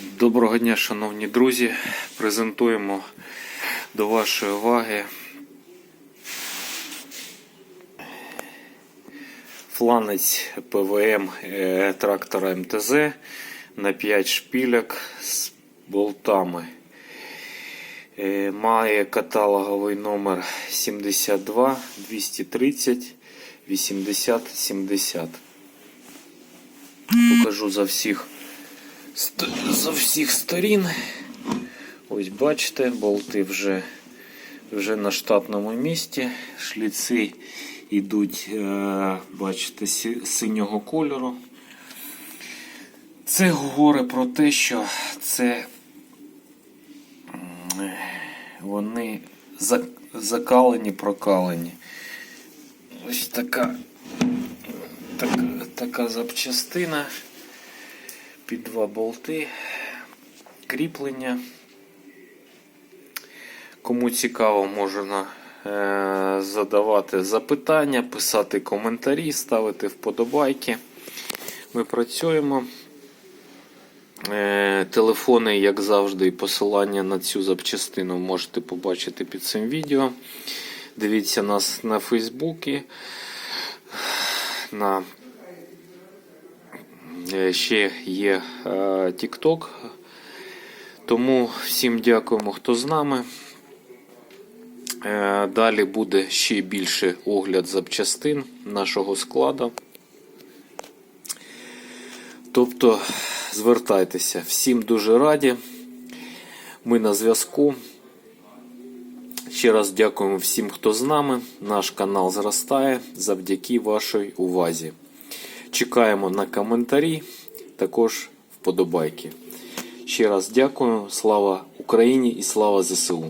Доброго дня, шановні друзі. Презентуємо до вашої уваги фланець ПВМ е, трактора МТЗ на 5 шпіляк з болтами. Е, Має каталоговий номер 72 230 80 70. Покажу за всіх за всіх сторін. Ось бачите, болти вже, вже на штатному місці. Шліци йдуть, е, бачите, синього кольору. Це говорить про те, що це вони закалені, прокалені. Ось така, така, така запчастина під два болти, кріплення. Кому цікаво, можна е, задавати запитання, писати коментарі, ставити вподобайки. Ми працюємо. Е, телефони, як завжди, і посилання на цю запчастину можете побачити під цим відео. Дивіться нас на Фейсбуці, на ще є е, TikTok. Тому всім дякуємо, хто з нами. Е, Далі буде ще більше огляд запчастин нашого складу. Тобто звертайтеся. Всім дуже раді. Ми на зв'язку. Ще раз дякуємо всім, хто з нами. Наш канал зростає завдяки вашій увазі. Чекаємо на коментарі, також вподобайки. Ще раз дякую. Слава Україні і слава ЗСУ!